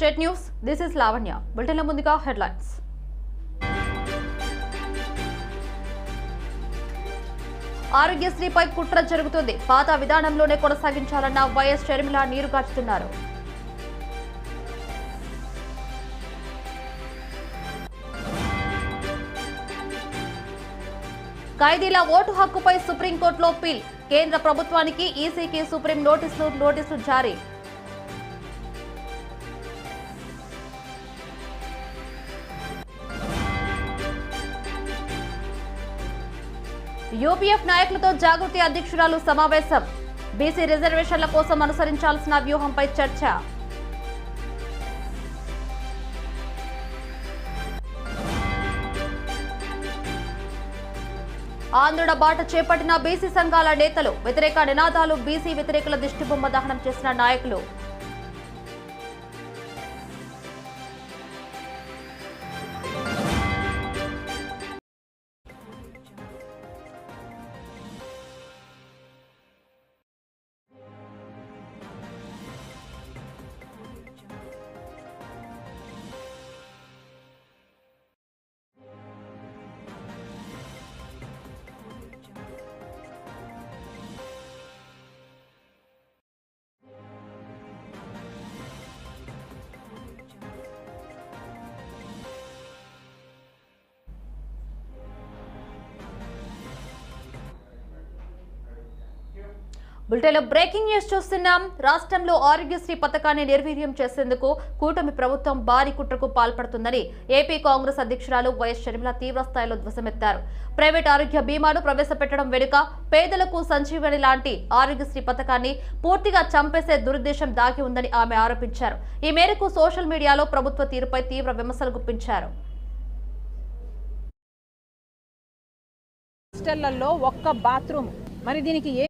Jet News this is Lavanya బులెటిన్ల ముందుగా headlines ఆరోగ్యశ్రీపై కుట్ర జరుగుతుంది. పాత విధానంలోనే కొనసాగించాలన్న వైఎస్ షర్మిల నీరుగార్చుతున్నారు ఖైదీల ఓటు హక్కుపై సుప్రీంకోర్టులో పిల్ కేంద్ర ప్రభుత్వానికి ఈసీకి సుప్రీం నోటీసులు నోటీసులు జారీ. యూపీఎఫ్ నాయకులతో జాగృతి అధ్యక్షురాలు సమావేశం. బీసీ రిజర్వేషన్ల కోసం అనుసరించాల్సిన వ్యూహంపై చర్చ. ఆంధ్రుల బాట చేపట్టిన బీసీ సంఘాల నేతలు వ్యతిరేక నినాదాలు బీసీ వ్యతిరేకుల దిష్టిబొమ్మ దహనం చేసిన నాయకులు. బులెటిన్లో బ్రేకింగ్ న్యూస్ చూస్తున్నాం. రాష్ట్రంలో ఆరోగ్యశ్రీ పథకాన్ని నిర్వీర్యం చేసేందుకు కూటమి ప్రభుత్వం భారీ కుట్రకు పాల్పడుతుందని ఏపీ కాంగ్రెస్ అధ్యక్షురాలు వైఎస్ షర్మిల తీవ్రస్థాయిలో ధ్వసమెత్తారు. ప్రైవేట్ ఆరోగ్య బీమాను ప్రవేశపెట్టడం వెనుక పేదలకు సంజీవని లాంటి ఆరోగ్యశ్రీ పథకాన్ని పూర్తిగా చంపేసే దురుద్దేశం దాగి ఉందని ఆమె ఆరోపించారు. ఈ మేరకు సోషల్ మీడియాలో ప్రభుత్వ తీరుపై తీవ్ర విమర్శలు గుప్పించారు. హాస్టళ్ళలో ఒక్క బాత్రూమ్. మరి దీనికి ఏ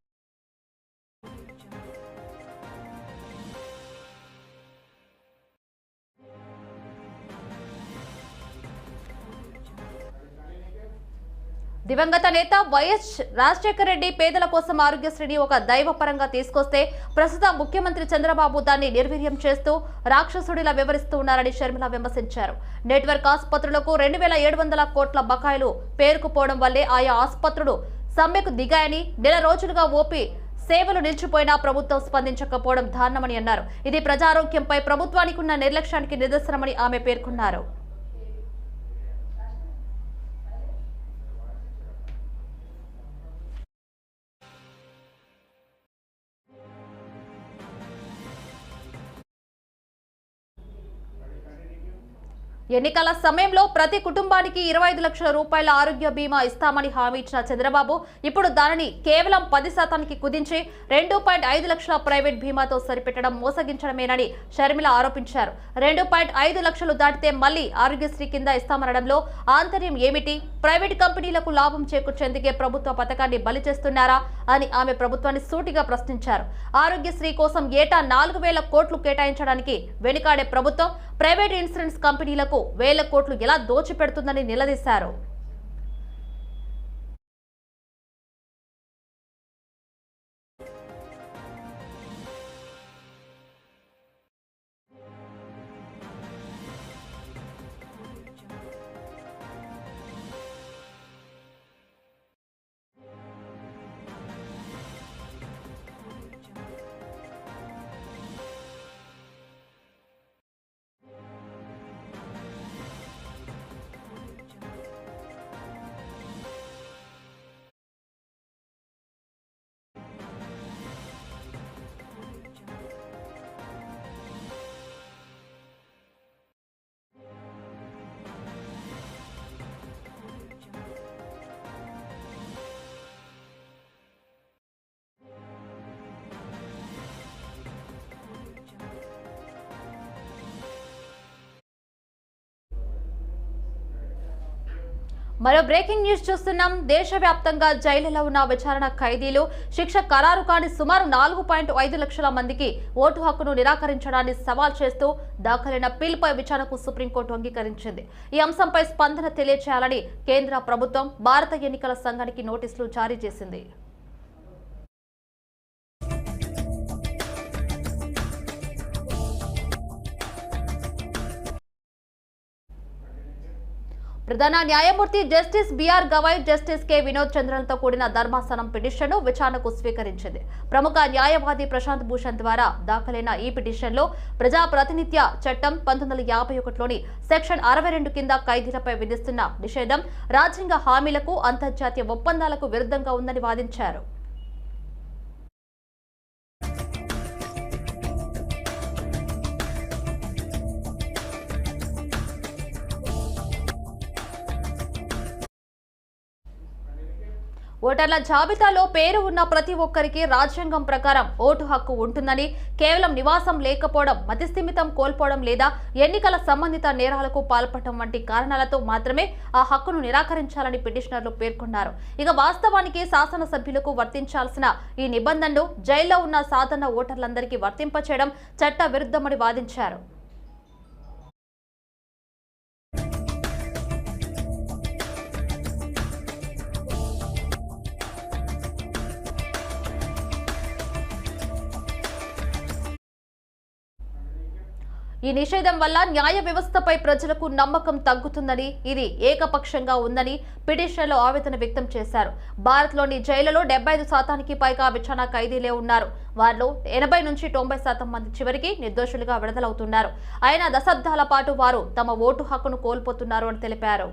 దివంగత నేత వైఎస్ రాజశేఖర రెడ్డి పేదల కోసం ఆరోగ్యశ్రీని ఒక దైవపరంగా తీసుకొస్తే ప్రస్తుత ముఖ్యమంత్రి చంద్రబాబు దాన్ని నిర్వీర్యం చేస్తూ రాక్షసుడిలా వివరిస్తూ ఉన్నారని షర్మిల విమర్శించారు. నెట్వర్క్ ఆసుపత్రులకు రెండు వేల ఏడు వందల కోట్ల బకాయిలు పేరుకుపోవడం వల్లే ఆయా ఆసుపత్రులు సమ్మెకు దిగాయని నెల రోజులుగా ఓపీ సేవలు నిలిచిపోయినా ప్రభుత్వం స్పందించకపోవడం దారుణమని అన్నారు. ఇది ప్రజారోగ్యంపై ప్రభుత్వానికి ఉన్న నిర్లక్ష్యానికి నిదర్శనమని ఆమె పేర్కొన్నారు. ఎన్నికల సమయంలో ప్రతి కుటుంబానికి ఇరవై ఐదు లక్షల రూపాయల ఆరోగ్య బీమా ఇస్తామని హామీ ఇచ్చిన చంద్రబాబు ఇప్పుడు దానిని కేవలం పది శాతానికి కుదించి రెండు పాయింట్ ఐదు లక్షల ప్రైవేట్ బీమాతో సరిపెట్టడం మోసగించడమేనని షర్మిల ఆరోపించారు. రెండు పాయింట్ ఐదు లక్షలు దాటితే మళ్ళీ ఆరోగ్యశ్రీ కింద ఇస్తామనడంలో ఆంతర్యం ఏమిటి? ప్రైవేట్ కంపెనీలకు లాభం చేకూర్చేందుకే ప్రభుత్వ పథకాన్ని బలి చేస్తున్నారా అని ఆమె ప్రభుత్వాన్ని సూటిగా ప్రశ్నించారు. ఆరోగ్యశ్రీ కోసం ఏటా నాలుగు వేల కోట్లు కేటాయించడానికి వెనుకాడే ప్రభుత్వం ప్రైవేట్ ఇన్సూరెన్స్ కంపెనీలకు వేల కోట్లు ఎలా దోచిపెడుతుందని నిలదీశారు. మరో బ్రేకింగ్ న్యూస్ చూస్తున్నాం. దేశవ్యాప్తంగా జైలులో ఉన్న విచారణ ఖైదీలు శిక్ష ఖరారు కాని సుమారు నాలుగు పాయింట్ ఐదు లక్షల మందికి ఓటు హక్కును నిరాకరించడాన్ని సవాల్ చేస్తూ దాఖలైన పిల్పై విచారణకు సుప్రీంకోర్టు అంగీకరించింది. ఈ అంశంపై స్పందన తెలియచేయాలని కేంద్ర ప్రభుత్వం భారత ఎన్నికల సంఘానికి నోటీసులు జారీ చేసింది. ప్రధాన న్యాయమూర్తి justice B R Gavai justice K. Vinod చంద్రన్తో కూడిన ధర్మాసనం పిటిషన్ను విచారణకు స్వీకరించింది. ప్రముఖ న్యాయవాది ప్రశాంత్ భూషణ్ ద్వారా దాఖలైన ఈ పిటిషన్లో ప్రజాప్రాతినిధ్య చట్టం పంతొమ్మిది వందల యాభై ఒకటిలోని సెక్షన్ అరవై రెండు కింద ఖైదీలపై విధిస్తున్న నిషేధం రాజ్యాంగ హామీలకు అంతర్జాతీయ ఒప్పందాలకు విరుద్ధంగా ఉందని వాదించారు. ఓటర్ల జాబితాలో పేరు ఉన్న ప్రతి ఒక్కరికి రాజ్యాంగం ప్రకారం ఓటు హక్కు ఉంటుందని కేవలం నివాసం లేకపోవడం మతిస్థిమితం కోల్పోవడం లేదా ఎన్నికల సంబంధిత నేరాలకు పాల్పడటం వంటి కారణాలతో మాత్రమే ఆ హక్కును నిరాకరించాలని పిటిషనర్లు పేర్కొన్నారు. ఇక వాస్తవానికి శాసనసభ్యులకు వర్తించాల్సిన ఈ నిబంధనలు జైల్లో ఉన్న సాధారణ ఓటర్లందరికీ వర్తింపచేయడం చట్ట విరుద్ధమని వాదించారు. ఈ నిషేధం వల్ల న్యాయ వ్యవస్థపై ప్రజలకు నమ్మకం తగ్గుతుందని ఇది ఏకపక్షంగా ఉందని పిటిషన్లో ఆవేదన వ్యక్తం చేశారు. భారత్లోని జైళ్ళలో డెబ్బై ఐదు శాతానికి పైగా విచారణ ఖైదీలే ఉన్నారు. వారిలో ఎనభై నుంచి తొంభై శాతం మంది చివరికి నిర్దోషులుగా విడుదలవుతున్నారు. అయినా దశాబ్దాల పాటు వారు తమ ఓటు హక్కును కోల్పోతున్నారు అని తెలిపారు.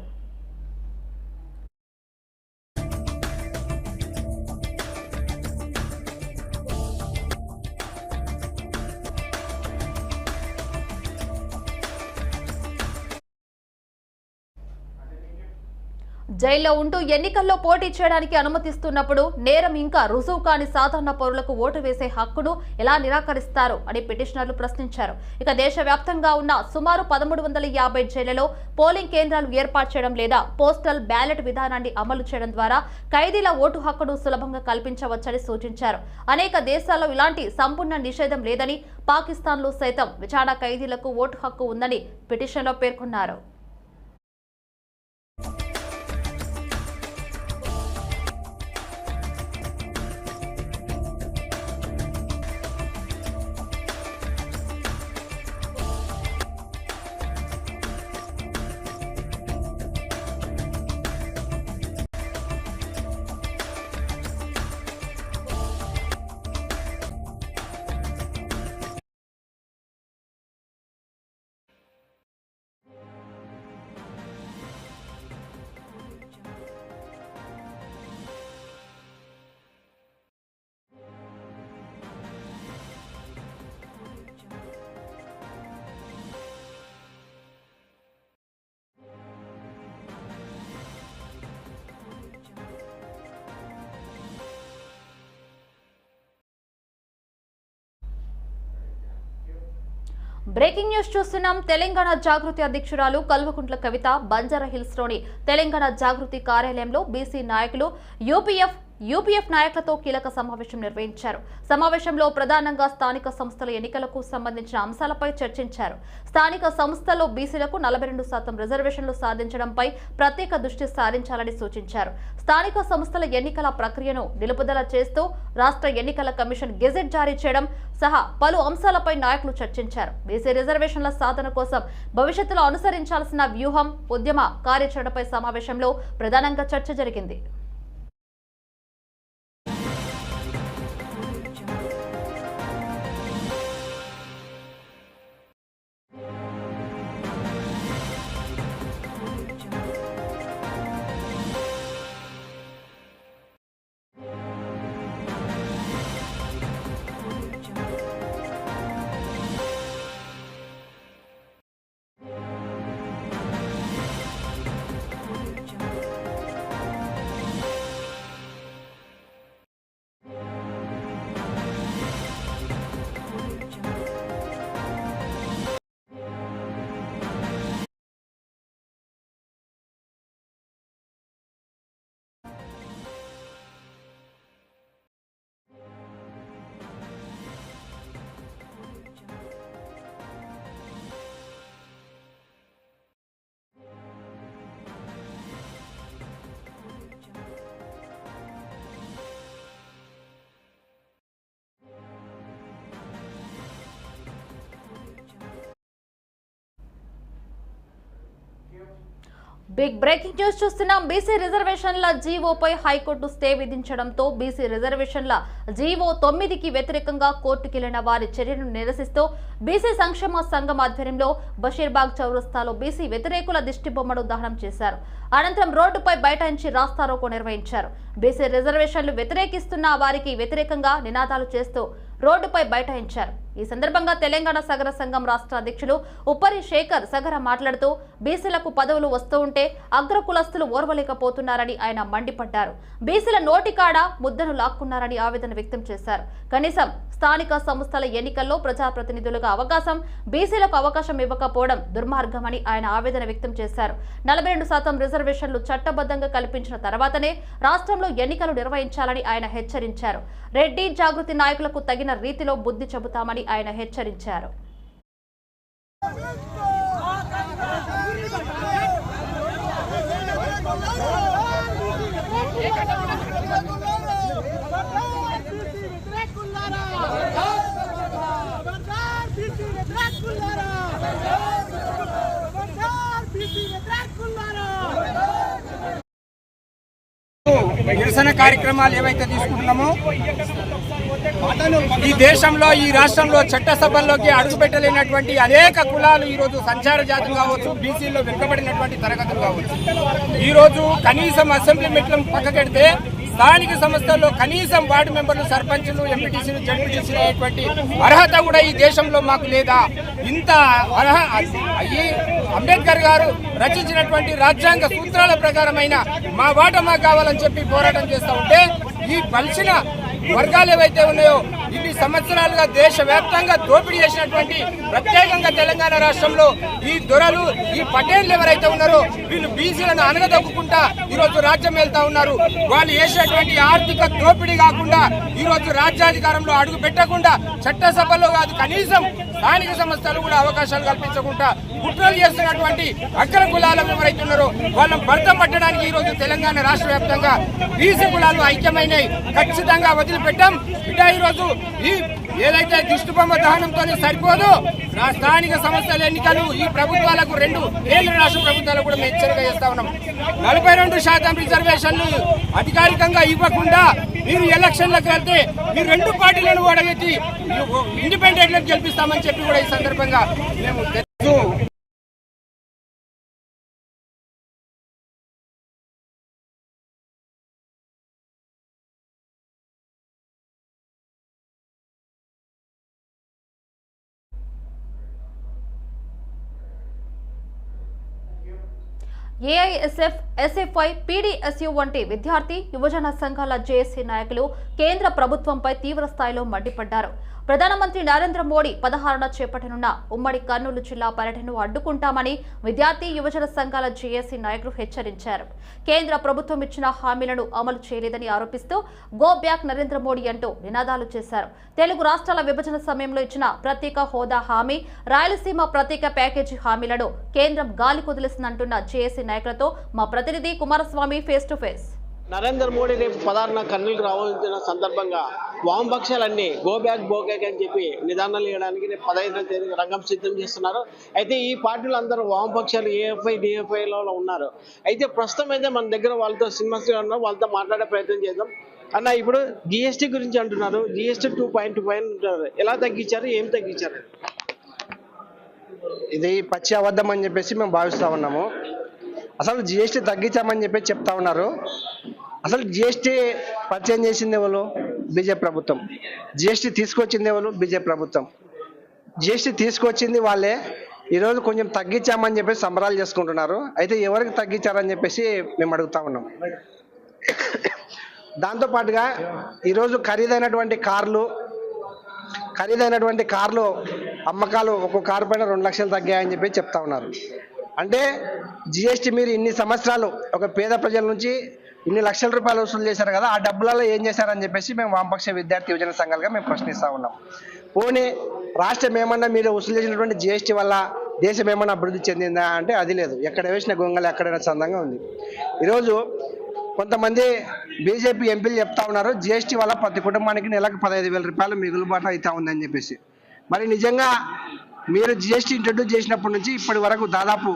జైల్లో ఉంటూ ఎన్నికల్లో పోటీ చేయడానికి అనుమతిస్తున్నప్పుడు నేరం ఇంకా రుజువు కాని సాధారణ పౌరులకు ఓటు వేసే హక్కును ఎలా నిరాకరిస్తారు అని పిటిషనర్లు ప్రశ్నించారు. ఇక దేశవ్యాప్తంగా ఉన్న సుమారు పదమూడు వందల యాభై జైళ్ళలో పోలింగ్ కేంద్రాలు ఏర్పాటు చేయడం లేదా పోస్టల్ బ్యాలెట్ విధానాన్ని అమలు చేయడం ద్వారా ఖైదీల ఓటు హక్కును సులభంగా కల్పించవచ్చని సూచించారు. అనేక దేశాల్లో ఇలాంటి సంపూర్ణ నిషేధం లేదని పాకిస్తాన్లో సైతం విచారణ ఖైదీలకు ఓటు హక్కు ఉందని పిటిషన్లో పేర్కొన్నారు. బ్రేకింగ్ న్యూస్ చూస్తున్నాం. తెలంగాణ జాగృతి అధ్యక్షురాలు కల్వకుంట్ల కవిత బంజారా హిల్స్లోని తెలంగాణ జాగృతి కార్యాలయంలో బీసీ నాయకులు యూపీఎఫ్ యూపీఎఫ్ నాయకులతో కీలక సమావేశం నిర్వహించారు. సమావేశంలో ప్రధానంగా స్థానిక సంస్థల ఎన్నికలకు సంబంధించిన అంశాలపై చర్చించారు. స్థానిక సంస్థల్లో బీసీలకు నలభై రెండు శాతం రిజర్వేషన్లు సాధించడంపై ప్రత్యేక దృష్టి సారించాలని సూచించారు. స్థానిక సంస్థల ఎన్నికల ప్రక్రియను నిలుపుదల చేస్తూ రాష్ట్ర ఎన్నికల కమిషన్ గెజెట్ జారీ చేయడం సహా పలు అంశాలపై నాయకులు చర్చించారు. బీసీ రిజర్వేషన్ల సాధన కోసం భవిష్యత్తులో అనుసరించాల్సిన వ్యూహం ఉద్యమ కార్యాచరణపై సమావేశంలో ప్రధానంగా చర్చ జరిగింది. బిగ్ బ్రేకింగ్ న్యూస్ చూస్తున్నాం. బీసీ రిజర్వేషన్ల జీవోపై హైకోర్టు స్టే విధించడంతో బీసీ రిజర్వేషన్ల జీవో తొమ్మిదికి వ్యతిరేకంగా కోర్టుకెళ్ళిన వారి చర్యను నిరసిస్తూ బీసీ సంక్షేమ సంఘం ఆధ్వర్యంలో బషీర్బాగ్ చౌరస్తాలో బీసీ వ్యతిరేకుల దిష్టిబొమ్మను దహనం చేశారు. అనంతరం రోడ్డుపై బైఠాయించి రాస్తారోకో నిర్వహించారు. బీసీ రిజర్వేషన్లు వ్యతిరేకిస్తున్న వారికి వ్యతిరేకంగా నినాదాలు చేస్తూ రోడ్డుపై బైఠాయించారు. ఈ సందర్భంగా తెలంగాణ సగర సంఘం రాష్ట్ర అధ్యక్షులు ఉప్పరి శేఖర్ సగర మాట్లాడుతూ బీసీలకు పదవులు వస్తూ ఉంటే అగ్రకులస్తులు ఓర్వలేకపోతున్నారని ఆయన మండిపడ్డారు. బీసీల నోటికాడ ముద్దను లాక్కున్నారని ఆవేదన వ్యక్తం చేశారు. కనీసం స్థానిక సంస్థల ఎన్నికల్లో ప్రజాప్రతినిధులుగా అవకాశం బీసీలకు అవకాశం ఇవ్వకపోవడం దుర్మార్గమని ఆయన ఆవేదన వ్యక్తం చేశారు. నలభై రెండు శాతం రిజర్వేషన్లు చట్టబద్ధంగా కల్పించిన తర్వాతనే రాష్ట్రంలో ఎన్నికలు నిర్వహించాలని ఆయన హెచ్చరించారు. రెడ్డి జాగృతి నాయకులకు తగిన రీతిలో బుద్ధి చెబుతామని ఆయన హెచ్చరించారు. నిరసన కార్యక్రమాలు ఏవైతే తీసుకుంటున్నామో ఈ దేశంలో ఈ రాష్ట్రంలో చట్టసభల్లోకి అడుగుపెట్టలేనటువంటి అనేక కులాలు ఈరోజు సంచార జాతులు కావచ్చు బీసీలో వెనుకబడినటువంటి తరగతులు కావచ్చు. ఈరోజు కనీసం అసెంబ్లీ మెట్లను పక్కకెడితే స్థానిక సంస్థల్లో కనీసం వార్డు మెంబర్లు సర్పంచులు ఎంపీటీసీలు జడ్పీటీసీలు అనేటువంటి అర్హత కూడా ఈ దేశంలో మాకు లేదా. ఇంత అర్హ ఈ అంబేద్కర్ గారు రచించినటువంటి రాజ్యాంగ సూత్రాల ప్రకారమైన మా వాట మాకు కావాలని చెప్పి పోరాటం చేస్తూ ఉంటే ఈ బలిసిన వర్గాలు ఏవైతే ఉన్నాయో ఇన్ని సంవత్సరాలుగా దేశవ్యాప్తంగా దోపిడీ చేసినటువంటి ప్రత్యేకంగా తెలంగాణ రాష్ట్రంలో ఈ దొరలు ఈ పటేళ్ళు ఎవరైతే ఉన్నారో వీళ్ళు బీసీలను అనగదొక్కుంటా ఈ రోజు రాజ్యం వెళ్తా ఉన్నారు. వాళ్ళు చేసినటువంటి ఆర్థిక దోపిడీ కాకుండా ఈ రోజు రాజ్యాధికారంలో అడుగు పెట్టకుండా చట్టసభలో కాదు కనీసం స్థానిక సంస్థలు కూడా అవకాశాలు కల్పించకుండా కుట్రలు చేస్తున్నటువంటి అగ్ర కులాలు ఎవరైతే ఉన్నారో వాళ్ళని భర్త పట్టడానికి ఈ రోజు తెలంగాణ రాష్ట్ర వ్యాప్తంగా బీసీ కులాలు ఐక్యమైనవి ఖచ్చితంగా వదిలిపెట్టాం. ఇట ఈ రోజు ఈ ఏదైతే దిష్టిబొమ్మ దహనంతో సరిపోదు స్థానిక సంస్థల ఎన్నికలు ఈ ప్రభుత్వాలకు రెండు కేంద్ర రాష్ట్ర ప్రభుత్వాలకు కూడా మేము హెచ్చరిక చేస్తా ఉన్నాం. నలభై రెండు శాతం రిజర్వేషన్లు అధికారికంగా ఇవ్వకుండా మీరు ఎలక్షన్లకు వెళ్తే మీరు రెండు పార్టీలను ఓడగెట్టి ఇండిపెండెంట్లకు గెలిపిస్తామని చెప్పి కూడా ఈ సందర్భంగా మేము ఏఐఎస్ఎఫ్ ఎస్ఎఫ్ఐ పీడీఎస్యు వంటి విద్యార్థి యువజన సంఘాల జేఏసీ నాయకులు కేంద్ర ప్రభుత్వంపై తీవ్ర స్థాయిలో మండిపడ్డారు. ప్రధానమంత్రి నరేంద్ర మోడీ పదహారున చేపట్టనున్న ఉమ్మడి కర్నూలు జిల్లా పర్యటనను అడ్డుకుంటామని విద్యార్థి యువజన సంఘాల జేఏసీ నాయకులు హెచ్చరించారు. కేంద్ర ప్రభుత్వం ఇచ్చిన హామీలను అమలు చేయలేదని ఆరోపిస్తూ గో బ్యాక్ నరేంద్ర మోడీ అంటూ నినాదాలు చేశారు. తెలుగు రాష్ట్రాల విభజన సమయంలో ఇచ్చిన ప్రత్యేక హోదా హామీ రాయలసీమ ప్రత్యేక ప్యాకేజీ హామీలను కేంద్రం గాలి కుదిలిస్తుందంటున్న జేఏసీ నాయకులతో మా ప్రతినిధి Kumaraswamy face to face. Narendra Modi రేపు పదహారున కర్నూలుకు రావాల్సిన సందర్భంగా వామపక్షాలన్నీ గో బ్యాక్ గో బ్యాక్ అని చెప్పి నిదానాలు ఇవ్వడానికి రేపు పదహైదున తేదీ రంగం సిద్ధం చేస్తున్నారు. అయితే ఈ పార్టీలు అందరూ వామపక్షాలు ఏఎఫ్ఐ డిఎఫ్ఐలో ఉన్నారు. అయితే ప్రస్తుతం అయితే మన దగ్గర వాళ్ళతో సినిమాస్గా ఉన్నారు. వాళ్ళతో మాట్లాడే ప్రయత్నం చేద్దాం. అన్న ఇప్పుడు జిఎస్టీ గురించి అంటున్నారు. GST two point two point అంటున్నారు. ఎలా తగ్గించారు? ఏం తగ్గించారు? ఇది పచ్చి అబద్ధం అని చెప్పేసి మేము భావిస్తా ఉన్నాము. అసలు జిఎస్టీ తగ్గించామని చెప్పి చెప్తా ఉన్నారు. అసలు జిఎస్టీ పరిచయం చేసింది ఎవరు? బీజేపీ ప్రభుత్వం. జిఎస్టీ తీసుకొచ్చింది ఎవరు? బీజేపీ ప్రభుత్వం. జిఎస్టీ తీసుకొచ్చింది వాళ్ళే. ఈరోజు కొంచెం తగ్గించామని చెప్పేసి సంబరాలు చేసుకుంటున్నారు. అయితే ఎవరికి తగ్గించారని చెప్పేసి మేము అడుగుతా ఉన్నాం. దాంతో పాటుగా ఈరోజు ఖరీదైనటువంటి కార్లు ఖరీదైనటువంటి కార్లు అమ్మకాలు ఒక్కో కారు పైన రెండు లక్షలు తగ్గాయని చెప్పి చెప్తా ఉన్నారు. అంటే జిఎస్టీ మీరు ఇన్ని సంవత్సరాలు ఒక పేద ప్రజల నుంచి ఇన్ని లక్షల రూపాయలు వసూలు చేశారు కదా ఆ డబ్బులలో ఏం చేశారని చెప్పేసి మేము వామపక్ష విద్యార్థి యువజన సంఘాలుగా మేము ప్రశ్నిస్తా ఉన్నాం. పోనీ రాష్ట్రం ఏమన్నా మీరు వసూలు చేసినటువంటి జిఎస్టీ వల్ల దేశం ఏమన్నా అభివృద్ధి చెందిందా అంటే అది లేదు. ఎక్కడ వేసిన గొంగలు ఎక్కడైనా చందంగా ఉంది. ఈరోజు కొంతమంది బీజేపీ ఎంపీలు చెప్తా ఉన్నారు జిఎస్టీ వల్ల ప్రతి కుటుంబానికి నెలకు పదహైదు వేల రూపాయలు మిగులుబాటు అవుతా ఉందని చెప్పేసి. మరి నిజంగా మీరు జిఎస్టీ ఇంట్రడ్యూస్ చేసినప్పటి నుంచి ఇప్పటి వరకు దాదాపు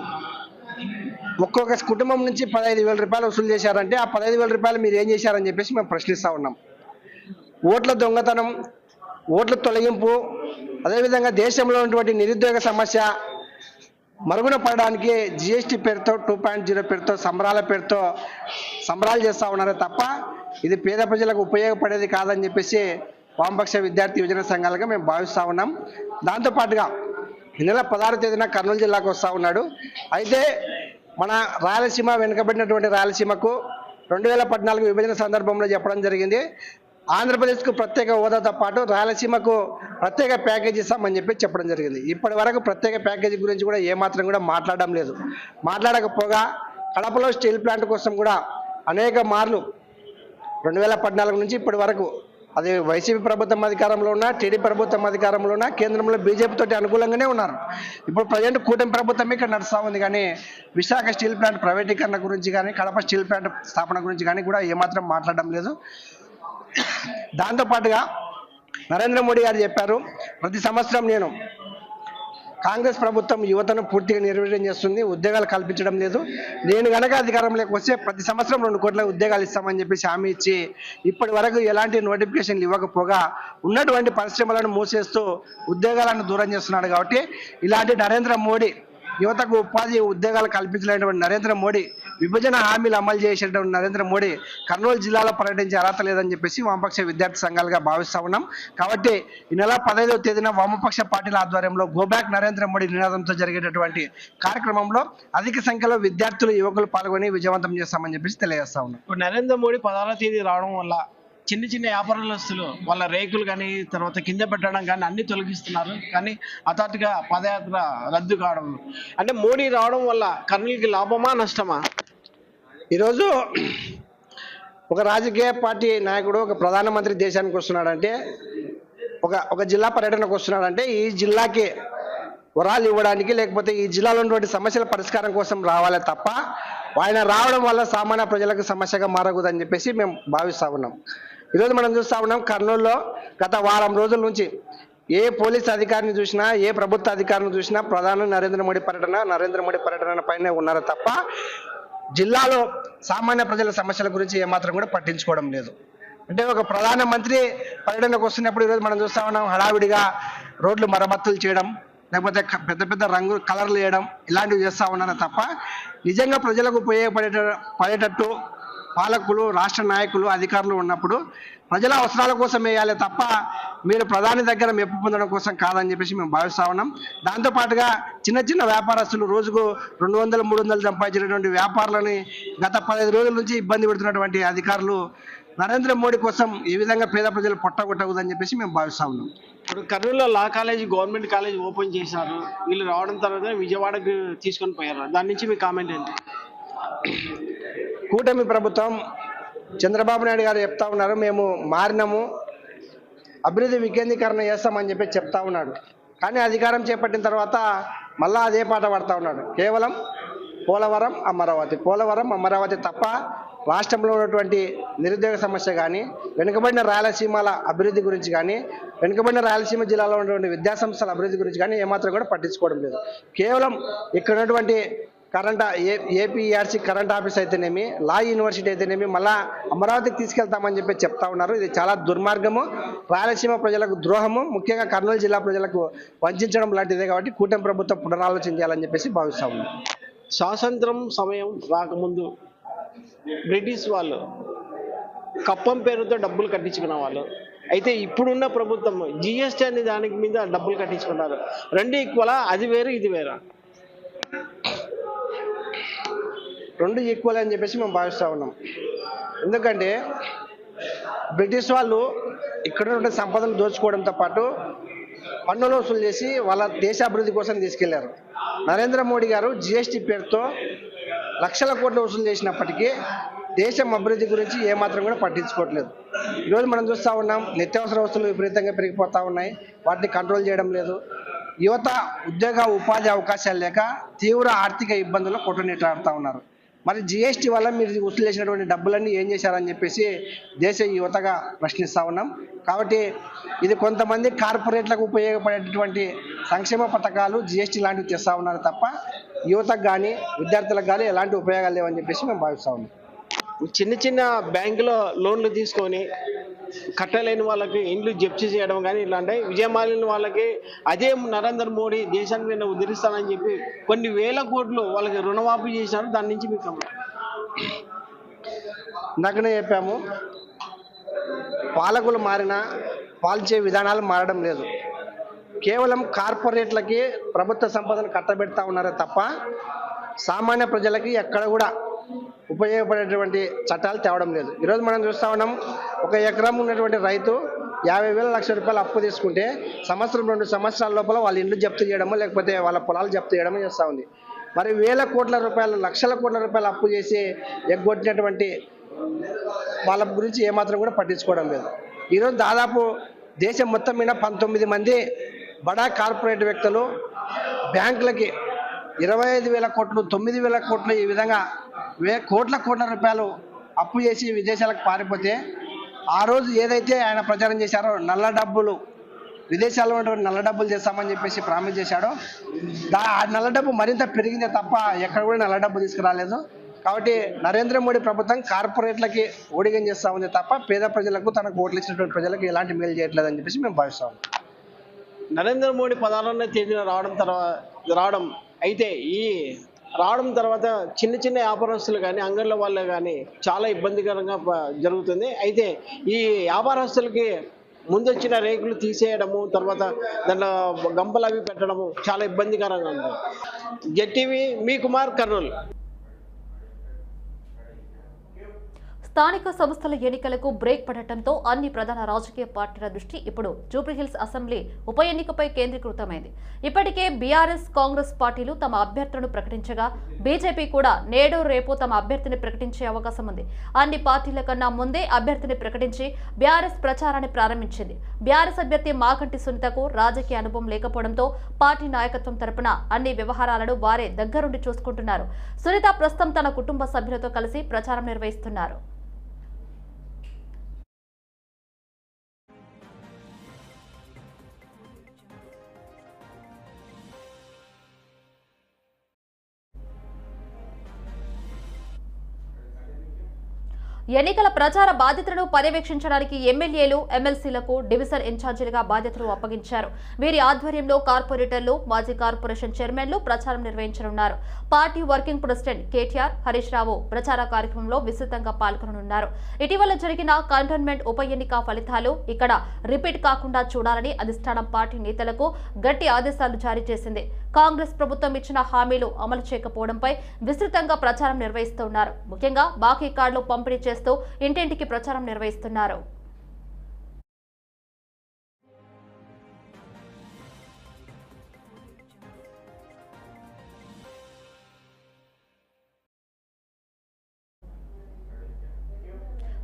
ఒక్కొక్క కుటుంబం నుంచి పదహైదు వేల రూపాయలు వసూలు చేశారంటే ఆ పదహైదు వేల రూపాయలు మీరు ఏం చేశారని చెప్పేసి మేము ప్రశ్నిస్తూ ఉన్నాం. ఓట్ల దొంగతనం ఓట్ల తొలగింపు అదేవిధంగా దేశంలో ఉన్నటువంటి నిరుద్యోగ సమస్య మరుగున పడడానికి జిఎస్టీ పేరుతో టూ పాయింట్ జీరో పేరుతో సంబరాల పేరుతో సంబరాలు చేస్తూ ఉన్నారే తప్ప ఇది పేద ప్రజలకు ఉపయోగపడేది కాదని చెప్పేసి వామపక్ష విద్యార్థి యువజన సంఘాలుగా మేము భావిస్తూ ఉన్నాం. దాంతోపాటుగా ఈ నెల పదహారు తేదీన కర్నూలు జిల్లాకు వస్తూ ఉన్నాడు. అయితే మన రాయలసీమ వెనుకబడినటువంటి రాయలసీమకు రెండు వేల పద్నాలుగు విభజన సందర్భంలో చెప్పడం జరిగింది. ఆంధ్రప్రదేశ్కు ప్రత్యేక హోదాతో పాటు రాయలసీమకు ప్రత్యేక ప్యాకేజీ ఇస్తామని చెప్పి చెప్పడం జరిగింది. ఇప్పటి వరకు ప్రత్యేక ప్యాకేజీ గురించి కూడా ఏమాత్రం కూడా మాట్లాడడం లేదు. మాట్లాడకపోగా కడపలో స్టీల్ ప్లాంట్ కోసం కూడా అనేక మార్లు రెండు వేల పద్నాలుగు నుంచి ఇప్పటి వరకు అది వైసీపీ ప్రభుత్వం అధికారంలో ఉన్నా టీడీపీ ప్రభుత్వం అధికారంలో ఉన్నా కేంద్రంలో బీజేపీతో అనుకూలంగానే ఉన్నారు. ఇప్పుడు ప్రజెంట్ కూటమి ప్రభుత్వం ఇక్కడ నడుస్తూ ఉంది. కానీ విశాఖ స్టీల్ ప్లాంట్ ప్రైవేటీకరణ గురించి కానీ కడప స్టీల్ ప్లాంట్ స్థాపన గురించి కానీ కూడా ఏమాత్రం మాట్లాడడం లేదు. దాంతోపాటుగా నరేంద్ర మోడీ గారు చెప్పారు ప్రతి సంవత్సరం నేను కాంగ్రెస్ ప్రభుత్వం యువతను పూర్తిగా నిర్వీర్యం చేస్తుంది ఉద్యోగాలు కల్పించడం లేదు. నేను గనక అధికారంలోకి వస్తే ప్రతి సంవత్సరం రెండు కోట్ల ఉద్యోగాలు ఇస్తామని చెప్పేసి హామీ ఇచ్చి ఇప్పటి వరకు ఎలాంటి నోటిఫికేషన్లు ఇవ్వకపోగా ఉన్నటువంటి పరిశ్రమలను మూసేస్తూ ఉద్యోగాలను దూరం చేస్తున్నాడు కాబట్టి ఇలాంటి నరేంద్ర మోడీ యువతకు ఉపాధి ఉద్యోగాలు కల్పించలేనటువంటి నరేంద్ర మోడీ విభజన హామీలు అమలు చేసేటువంటి నరేంద్ర మోడీ కర్నూలు జిల్లాలో పర్యటించే అర్హత లేదని చెప్పేసి వామపక్ష విద్యార్థి సంఘాలుగా భావిస్తా ఉన్నాం. కాబట్టి ఈ నెల పదహైదవ తేదీన వామపక్ష పార్టీల ఆధ్వర్యంలో గోబ్యాక్ నరేంద్ర మోడీ నినాదంతో జరిగేటటువంటి కార్యక్రమంలో అధిక సంఖ్యలో విద్యార్థులు యువకులు పాల్గొని విజయవంతం చేస్తామని చెప్పేసి తెలియజేస్తా ఉన్నాం. ఇప్పుడు నరేంద్ర మోడీ పదహారవ తేదీ రావడం వల్ల చిన్న చిన్న వ్యాపారస్తులు వాళ్ళ రేకులు కానీ తర్వాత కింద పెట్టడం కానీ అన్ని తొలగిస్తున్నారు. కానీ అతాటుగా పదయాత్ర రద్దు కావడం. అంటే మోడీ రావడం వల్ల కర్నూలుకి లాభమా నష్టమా? ఈరోజు ఒక రాజకీయ పార్టీ నాయకుడు ఒక ప్రధానమంత్రి దేశానికి వస్తున్నాడంటే ఒక ఒక జిల్లా పర్యటనకు వస్తున్నాడంటే ఈ జిల్లాకి వరాలు ఇవ్వడానికి లేకపోతే ఈ జిల్లాలో ఉన్నటువంటి సమస్యల పరిష్కారం కోసం రావాలే తప్ప ఆయన రావడం వల్ల సామాన్య ప్రజలకు సమస్యగా మారకూడదని చెప్పేసి మేము భావిస్తా ఉన్నాం. ఈరోజు మనం చూస్తూ ఉన్నాం కర్నూలులో గత వారం రోజుల నుంచి ఏ పోలీస్ అధికారిని చూసినా ఏ ప్రభుత్వ అధికారిని చూసినా ప్రధాని నరేంద్ర మోడీ పర్యటన నరేంద్ర మోడీ పర్యటన పైనే ఉన్నారు తప్ప జిల్లాలో సామాన్య ప్రజల సమస్యల గురించి ఏమాత్రం కూడా పట్టించుకోవడం లేదు. అంటే ఒక ప్రధానమంత్రి పర్యటనకు వస్తున్నప్పుడు ఈరోజు మనం చూస్తా ఉన్నాం హడావిడిగా రోడ్లు మరమ్మతులు చేయడం లేకపోతే పెద్ద పెద్ద రంగు కలర్లు వేయడం ఇలాంటివి చేస్తూ ఉన్నారు తప్ప నిజంగా ప్రజలకు ఉపయోగపడేట పడేటట్టు పాలకులు రాష్ట్ర నాయకులు అధికారులు ఉన్నప్పుడు ప్రజల అవసరాల కోసం వేయాలి తప్ప మీరు ప్రధాని దగ్గర మెప్పు పొందడం కోసం కాదని చెప్పేసి మేము భావిస్తా ఉన్నాం. దాంతోపాటుగా చిన్న చిన్న వ్యాపారస్తులు రోజుకు రెండు వందలు మూడు వందలు సంపాదించినటువంటి వ్యాపారులని గత పదహైదు రోజుల నుంచి ఇబ్బంది పెడుతున్నటువంటి అధికారులు నరేంద్ర మోడీ కోసం ఈ విధంగా పేద ప్రజలు పొట్టగొట్టకూడదని చెప్పేసి మేము భావిస్తా ఉన్నాం. ఇప్పుడు కర్నూలులో law college government college open చేశారు. వీళ్ళు రావడం తర్వాత విజయవాడకు తీసుకొని పోయారు. దాని నుంచి మీ కామెంట్ ఏంటి? కూటమి ప్రభుత్వం చంద్రబాబు నాయుడు గారు చెప్తా ఉన్నారు మేము మారినాము అభివృద్ధి వికేంద్రీకరణ చేస్తామని చెప్పి చెప్తా ఉన్నాడు. కానీ అధికారం చేపట్టిన తర్వాత మళ్ళా అదే పాట పడతా ఉన్నాడు. కేవలం పోలవరం అమరావతి పోలవరం అమరావతి తప్ప రాష్ట్రంలో ఉన్నటువంటి నిరుద్యోగ సమస్య కానీ వెనుకబడిన రాయలసీమల అభివృద్ధి గురించి కానీ వెనుకబడిన రాయలసీమ జిల్లాలో ఉన్నటువంటి విద్యాసంస్థల అభివృద్ధి గురించి కానీ ఏమాత్రం కూడా పట్టించుకోవడం లేదు. కేవలం ఇక్కడ ఉన్నటువంటి కరెంట్ ఏ ఏపీఆర్సీ కరెంట్ ఆఫీస్ అయితేనేమి లా యూనివర్సిటీ అయితేనేమి మళ్ళా అమరావతికి తీసుకెళ్తామని చెప్పి చెప్తా ఉన్నారు. ఇది చాలా దుర్మార్గము రాయలసీమ ప్రజలకు ద్రోహము ముఖ్యంగా కర్నూలు జిల్లా ప్రజలకు వంచడం లాంటిదే కాబట్టి కూటమి ప్రభుత్వం పునరాలోచన చేయాలని చెప్పేసి భావిస్తా ఉన్నాం. స్వాతంత్రం సమయం రాకముందు బ్రిటిష్ వాళ్ళు కప్పం పేరుతో డబ్బులు కట్టించుకున్న వాళ్ళు. అయితే ఇప్పుడున్న ప్రభుత్వం జిఎస్టీ అనే దానికి మీద డబ్బులు కట్టించుకున్నారు. రెండు ఈక్వలా అది వేరు ఇది వేరా. రెండు ఈక్వల్ అని చెప్పేసి మేము భావిస్తూ ఉన్నాం. ఎందుకంటే బ్రిటిష్ వాళ్ళు ఇక్కడ ఉండే సంపదను దోచుకోవడంతో పాటు పన్నులు వసూలు చేసి వాళ్ళ దేశ అభివృద్ధి కోసం తీసుకెళ్ళారు. నరేంద్ర మోడీ గారు జిఎస్టీ పేరుతో లక్షల కోట్లు వసూలు చేసినప్పటికీ దేశం అభివృద్ధి గురించి ఏమాత్రం కూడా పట్టించుకోవట్లేదు. ఈరోజు మనం చూస్తూ ఉన్నాం నిత్యావసర వస్తువులు విపరీతంగా పెరిగిపోతూ ఉన్నాయి వాటిని కంట్రోల్ చేయడం లేదు. యువత ఉద్యోగ ఉపాధి అవకాశాలు లేక తీవ్ర ఆర్థిక ఇబ్బందుల్లో కొట్టునీటాడుతూ ఉన్నారు. మరి జిఎస్టీ వల్ల మీరు వసూలేసినటువంటి డబ్బులన్నీ ఏం చేశారని చెప్పేసి దేశ యువతగా ప్రశ్నిస్తూ ఉన్నాం. కాబట్టి ఇది కొంతమంది కార్పొరేట్లకు ఉపయోగపడేటటువంటి సంక్షేమ పథకాలు జిఎస్టీ లాంటివి తెస్తా ఉన్నారు తప్ప యువతకు కానీ విద్యార్థులకు కానీ ఎలాంటి ఉపయోగాలు లేవని చెప్పేసి మేము భావిస్తూ ఉన్నాం. చిన్న చిన్న బ్యాంకులో లోన్లు తీసుకొని కట్టలేని వాళ్ళకి ఇండ్లు జప్తి చేయడం కానీ ఇలాంటి విజయమాలిన వాళ్ళకి అదే నరేంద్ర మోడీ దేశానికి నేను ఉద్ధరిస్తానని చెప్పి కొన్ని వేల కోట్లు వాళ్ళకి రుణమాఫీ చేశారు. దాని నుంచి మీకు ఇందాకనే చెప్పాము. పాలకులు మారినా పాల్చే విధానాలు మారడం లేదు. కేవలం కార్పొరేట్లకి ప్రభుత్వ సంపదను కట్టబెడతా ఉన్నారే తప్ప సామాన్య ప్రజలకి ఎక్కడ కూడా ఉపయోగపడేటువంటి చట్టాలు తేవడం లేదు. ఈరోజు మనం చూస్తా ఉన్నాం ఒక ఎకరం ఉన్నటువంటి రైతు యాభై వేల లక్షల రూపాయలు అప్పు తీసుకుంటే సంవత్సరం రెండు సంవత్సరాల లోపల వాళ్ళ ఇల్లు జప్తు చేయడమో లేకపోతే వాళ్ళ పొలాలు జప్తు చేయడము చేస్తూ ఉంది. మరి వేల కోట్ల రూపాయలు లక్షల కోట్ల రూపాయలు అప్పు చేసి ఎగ్గొట్టినటువంటి వాళ్ళ గురించి ఏమాత్రం కూడా పట్టించుకోవడం లేదు. ఈరోజు దాదాపు దేశం మొత్తం మీద పంతొమ్మిది మంది బడా కార్పొరేట్ వ్యక్తులు బ్యాంకులకి ఇరవై ఐదు వేల కోట్లు తొమ్మిది వేల కోట్లు ఈ విధంగా వే కోట్ల కోట్ల రూపాయలు అప్పు చేసి విదేశాలకు పారిపోతే ఆ రోజు ఏదైతే ఆయన ప్రచారం చేశారో నల్ల డబ్బులు విదేశాల్లో ఉన్నటువంటి నల్ల డబ్బులు చేస్తామని చెప్పేసి ప్రామిస్ చేశాడో దా ఆ నల్ల డబ్బు మరింత పెరిగిందే తప్ప ఎక్కడ కూడా నల్ల డబ్బు తీసుకురాలేదు. కాబట్టి నరేంద్ర మోడీ ప్రభుత్వం కార్పొరేట్లకి ఓడిగం చేస్తా ఉంది తప్ప పేద ప్రజలకు తనకు ఓట్లు ఇచ్చినటువంటి ప్రజలకు ఎలాంటి మేలు చేయట్లేదని చెప్పేసి మేము భావిస్తాం నరేంద్ర మోడీ పదహారవ తేదీన రావడం తర్వాత రావడం అయితే ఈ రావడం తర్వాత చిన్న చిన్న వ్యాపారస్తులు కానీ అంగళ్ళ వాళ్ళు కానీ చాలా ఇబ్బందికరంగా జరుగుతుంది. అయితే ఈ వ్యాపారస్తులకి ముందొచ్చిన రేకులు తీసేయడము తర్వాత దాంట్లో గంపలు అవి పెట్టడము చాలా ఇబ్బందికరంగా ఉంది. జెట్టీవీ మీ కుమార్ కర్నూలు. స్థానిక సంస్థల ఎన్నికలకు బ్రేక్ పడటంతో అన్ని ప్రధాన రాజకీయ పార్టీల దృష్టి ఇప్పుడు జూబ్లీహిల్స్ అసెంబ్లీ ఉప ఎన్నికపై కేంద్రీకృతమైంది. ఇప్పటికే బీఆర్ఎస్ కాంగ్రెస్ పార్టీలు తమ అభ్యర్థులను ప్రకటించగా బీజేపీ కూడా నేడు రేపు తమ అభ్యర్థిని ప్రకటించే అవకాశం ఉంది. అన్ని పార్టీల కన్నా ముందే అభ్యర్థిని ప్రకటించి బీఆర్ఎస్ ప్రచారాన్ని ప్రారంభించింది. బీఆర్ఎస్ అభ్యర్థి మాకంటి సునీతకు రాజకీయ అనుభవం లేకపోవడంతో పార్టీ నాయకత్వం తరపున అన్ని వ్యవహారాలను వారే దగ్గరుండి చూసుకుంటున్నారు. సునీత ప్రస్తుతం తన కుటుంబ సభ్యులతో కలిసి ప్రచారం నిర్వహిస్తున్నారు. ఎన్నికల ప్రచార బాధ్యతలను పర్యవేక్షించడానికి ఎమ్మెల్యేలు ఎమ్మెల్సీలకు డివిజన్ ఇన్ఛార్జీలుగా బాధ్యతలు అప్పగించారు. వీరి ఆధ్వర్యంలో కార్పొరేటర్లు మాజీ కార్పొరేషన్ చైర్మన్లు ప్రచారం నిర్వహించనున్నారు. Party working president KTR Harish Rao ప్రచార కార్యక్రమంలో విస్తృతంగా పాల్గొననున్నారు. ఇటీవల జరిగిన కంటోన్మెంట్ ఉప ఎన్నిక ఫలితాలు ఇక్కడ రిపీట్ కాకుండా చూడాలని అధిష్టానం పార్టీ నేతలకు గట్టి ఆదేశాలు జారీ చేసింది. కాంగ్రెస్ ప్రభుత్వం ఇచ్చిన హామీలు అమలు చేయకపోవడంపై విస్తృతంగా ప్రచారం నిర్వహిస్తున్నారు. ముఖ్యంగా బాకీ కార్డులు పంపిణీ చేస్తూ ఇంటింటికి ప్రచారం నిర్వహిస్తున్నారు.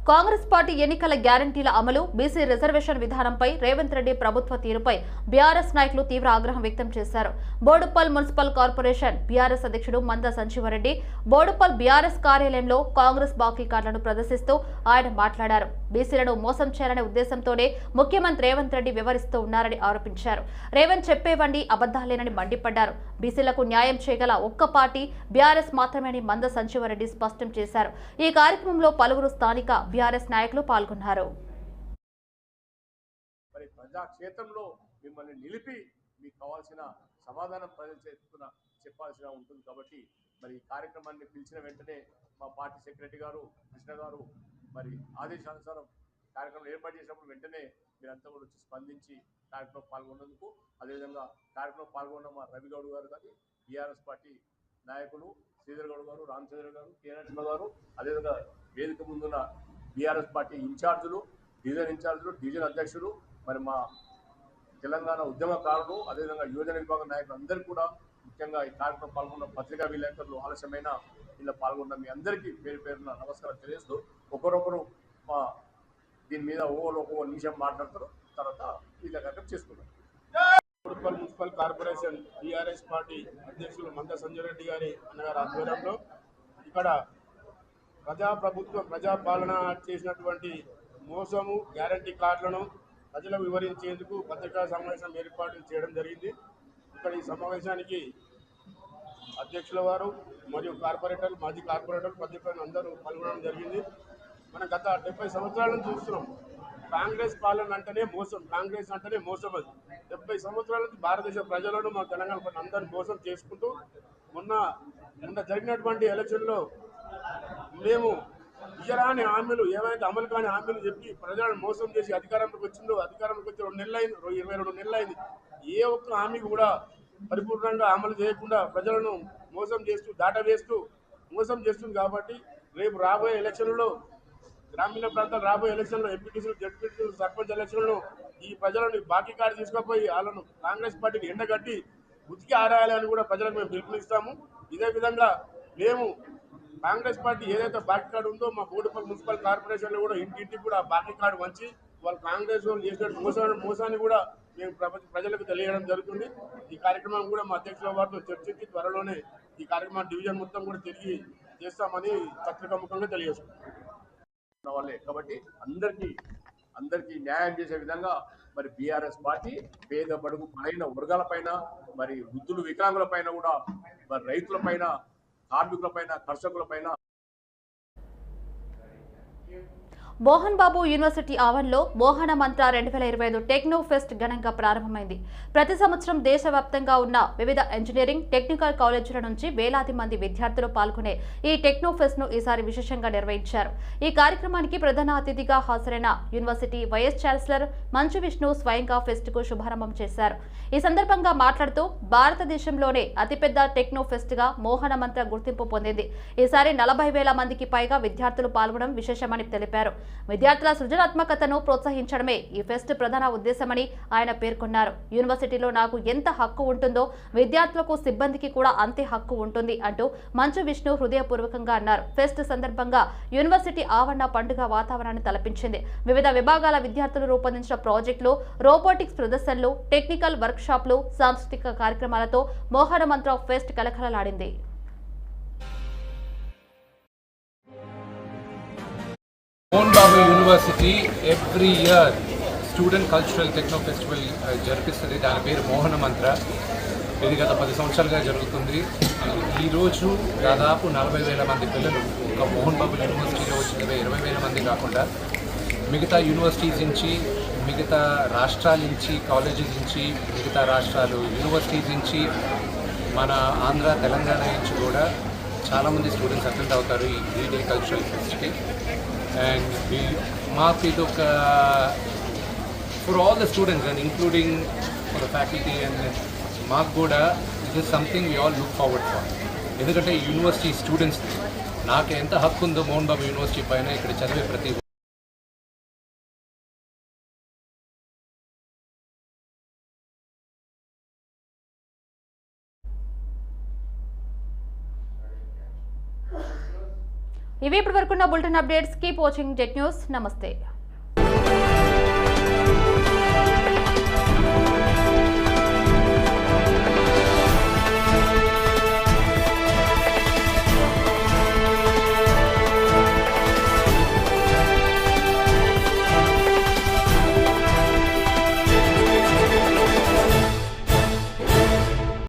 కాంగ్రెస్ పార్టీ ఎన్నికల గ్యారంటీల అమలు బీసీ రిజర్వేషన్ విధానంపై రేవంత్ రెడ్డి ప్రభుత్వ తీరుపై బీఆర్ఎస్ నాయకులు తీవ్ర ఆగ్రహం వ్యక్తం చేశారు. బోడుపల్ మున్సిపల్ కార్పొరేషన్ బీఆర్ఎస్ అధ్యక్షుడు మంద సంజీవరెడ్డి బోడుపల్ బీఆర్ఎస్ కార్యాలయంలో కాంగ్రెస్ బాకీ కార్డులను ప్రదర్శిస్తూ ఆయన మాట్లాడారు. బీసీలను మోసం చేయాలనే ఉద్దేశంతోనే ముఖ్యమంత్రి రేవంత్ రెడ్డి వివరిస్తూ ఉన్నారని ఆరోపించారు. రేవంత్ చెప్పేవండి అబద్దాలేనని మండిపడ్డారు. బీసీలకు న్యాయం చేయగల ఒక్క పార్టీ బీఆర్ఎస్ మాత్రమే అని మంద సంజీవరెడ్డి స్పష్టం చేశారు. ఈ కార్యక్రమంలో పలువురు స్థానిక బీఆర్ఎస్ నాయకులు పాల్గొన్నారు. మరి ప్రజాక్షేత్రంలో మిమ్మల్ని నిలిపి మీకు కావాల్సిన సమాధానం ప్రజలు చెప్పాల్సిన ఉంటుంది కాబట్టి మరి ఈ కార్యక్రమాన్ని పిలిచిన వెంటనే మా పార్టీ సెక్రటరీ గారు కృష్ణ గారు మరి ఆదేశానుసారం కార్యక్రమం ఏర్పాటు చేసినప్పుడు వెంటనే మీరంతా కూడా వచ్చి స్పందించి కార్యక్రమం పాల్గొన్నందుకు అదేవిధంగా కార్యక్రమం పాల్గొన్న మా రవి గౌడ్ గారు కానీ బీఆర్ఎస్ పార్టీ నాయకులు శ్రీధర్ గౌడ్ గారు రామచంద్ర గారు కే నరసింహ గారు అదేవిధంగా వేదిక ముందున్న బీఆర్ఎస్ పార్టీ ఇన్ఛార్జులు డివిజన్ ఇన్ఛార్జులు డివిజన్ అధ్యక్షులు మరి మా తెలంగాణ ఉద్యమకారులు అదేవిధంగా యువజన విభాగం నాయకులు అందరూ కూడా ముఖ్యంగా ఈ కార్యక్రమం పాల్గొన్న పత్రికా విలేకరులు ఆలస్యమైన ఇలా పాల్గొన్న మీ అందరికీ పేరు పేరున నమస్కారం తెలియజేస్తూ ఒకరొకరు మా దీని మీద ఓవర్ ఒక్కో నిమిషం మాట్లాడతారు. తర్వాత ఈ కార్యక్రమం చేసుకున్నారు municipal municipal corporation TRS party అధ్యక్షులు మంద సంజయ్ రెడ్డి గారి అన్నగారు ఆధ్వర్యంలో ఇక్కడ ప్రజాప్రభుత్వం ప్రజాపాలన చేసినటువంటి మోసము గ్యారంటీ కార్డులను ప్రజలకు వివరించేందుకు పత్రికా సమావేశం ఏర్పాటు చేయడం జరిగింది. ఇక్కడ ఈ సమావేశానికి అధ్యక్షుల వారు మరియు కార్పొరేటర్లు మాజీ కార్పొరేటర్లు ప్రతి అందరూ పాల్గొనడం జరిగింది. మనం గత డెబ్బై సంవత్సరాల నుంచి చూస్తున్నాం. కాంగ్రెస్ పాలన అంటేనే మోసం కాంగ్రెస్ అంటేనే మోసం అది. డెబ్బై సంవత్సరాల నుంచి భారతదేశ ప్రజలను మా తెలంగాణ ప్రజలను అందరినీ మోసం చేసుకుంటూ మొన్న మొన్న జరిగినటువంటి ఎలక్షన్లో మేము ఇయ్యరాని హామీలు ఏమైతే అమలు కాని హామీలు చెప్పి ప్రజలను మోసం చేసి అధికారంలోకి వచ్చిందో అధికారంలోకి వచ్చి రెండు నెలలు అయింది ఇరవై రెండు నెలలు అయింది ఏ ఒక్క హామీ కూడా పరిపూర్ణంగా అమలు చేయకుండా ప్రజలను మోసం చేస్తూ దాట వేస్తూ మోసం చేస్తుంది కాబట్టి రేపు రాబోయే ఎలక్షన్లలో గ్రామీణ ప్రాంతాలు రాబోయే ఎలక్షన్లో ఎంపీటీసీలు జడ్పీటీసీలు సర్పంచ్ ఎలక్షన్లో ఈ ప్రజలను బాకీ కార్డు తీసుకుపోయి వాళ్ళను కాంగ్రెస్ పార్టీని ఎండగట్టి ఉతికి ఆరాయాలని కూడా ప్రజలకు మేము పిలుపునిస్తాము. ఇదే విధంగా మేము కాంగ్రెస్ పార్టీ ఏదైతే బాకీ కార్డు ఉందో మా బోడుపల్లి మున్సిపల్ కార్పొరేషన్లో కూడా ఇంటింటికి కూడా ఆ బాకీ కార్డు వంచి వాళ్ళు కాంగ్రెస్ వాళ్ళు చేసిన మోసాన్ని మోసాన్ని కూడా మేము ప్రపంచ ప్రజలకు తెలియడం జరుగుతుంది. ఈ కార్యక్రమం కూడా మా అధ్యక్షుల వారితో చర్చించి త్వరలోనే ఈ కార్యక్రమం డివిజన్ మొత్తం కూడా తిరిగి చేస్తామని పత్రికాముఖంగా తెలియజేస్తున్నాం వాళ్ళే. కాబట్టి అందరికీ అందరికీ న్యాయం చేసే విధంగా మరి బీఆర్ఎస్ పార్టీ పేద బడుగు పైన వర్గాల పైన మరి వృద్ధులు వికలాంగుల పైన కూడా మరి రైతుల కార్మికుల పైన కర్షకుల పైన మోహన్ బాబు యూనివర్సిటీ ఆవరణలో మోహన మంత్ర రెండు వేల ఇరవై ఐదు టెక్నో ఫెస్ట్ ఘనంగా ప్రారంభమైంది. ప్రతి సంవత్సరం దేశవ్యాప్తంగా ఉన్న వివిధ ఇంజనీరింగ్ టెక్నికల్ కాలేజీల నుంచి వేలాది మంది విద్యార్థులు పాల్గొనే ఈ టెక్నో ఫెస్ట్ను ఈసారి విశేషంగా నిర్వహించారు. ఈ కార్యక్రమానికి ప్రధాన అతిథిగా హాజరైన university vice chancellor Manchu Vishnu స్వయంగా ఫెస్ట్కు శుభారంభం చేశారు. ఈ సందర్భంగా మాట్లాడుతూ భారతదేశంలోనే అతిపెద్ద టెక్నో ఫెస్ట్గా మోహన మంత్ర గుర్తింపు పొందింది. ఈసారి నలభై వేల మందికి పైగా విద్యార్థులు పాల్గొనడం విశేషమని తెలిపారు. విద్యార్థుల సృజనాత్మకతను ప్రోత్సహించడమే ఈ ఫెస్ట్ ప్రధాన ఉద్దేశమని ఆయన పేర్కొన్నారు. యూనివర్సిటీలో నాకు ఎంత హక్కు ఉంటుందో విద్యార్థులకు సిబ్బందికి కూడా అంతే హక్కు ఉంటుంది అంటూ మంచు విష్ణు హృదయపూర్వకంగా అన్నారు. ఫెస్ట్ సందర్భంగా యూనివర్సిటీ ఆవరణ పండుగ వాతావరణాన్ని తలపించింది. వివిధ విభాగాల విద్యార్థులు రూపొందించిన ప్రాజెక్టులు రోబోటిక్స్ ప్రదర్శనలు టెక్నికల్ వర్క్షాప్లు సాంస్కృతిక కార్యక్రమాలతో Mohana Mantra fest కలకలలాడింది. Mohan Babu university every year student cultural techno festival జరిపిస్తుంది. దాని పేరు మోహన మంత్ర. ఇది గత పది సంవత్సరాలుగా జరుగుతుంది. ఈరోజు దాదాపు నలభై వేల మంది పిల్లలు ఒక మోహన్ బాబు యూనివర్సిటీలో వచ్చిన ఇరవై వేల మంది కాకుండా మిగతా యూనివర్సిటీస్ నుంచి మిగతా రాష్ట్రాల నుంచి కాలేజెస్ నుంచి మిగతా రాష్ట్రాలు యూనివర్సిటీస్ నుంచి మన ఆంధ్ర తెలంగాణ నుంచి కూడా చాలామంది స్టూడెంట్స్ అటెండ్ అవుతారు ఈ త్రీ డే కల్చరల్ ఫెస్ట్కి అండ్ మాకు ఇది ఒక for all the students and including for the faculty and మాకు కూడా it is something we all look forward for ఎందుకంటే యూనివర్సిటీ స్టూడెంట్స్ నాకు ఎంత హక్కు ఉందో మోహన్ బాబు యూనివర్సిటీ పైన ఇక్కడ చదివే ప్రతి ఇవి ఇప్పటి వరకున్న bulletin updates keep watching Jet News. నమస్తే.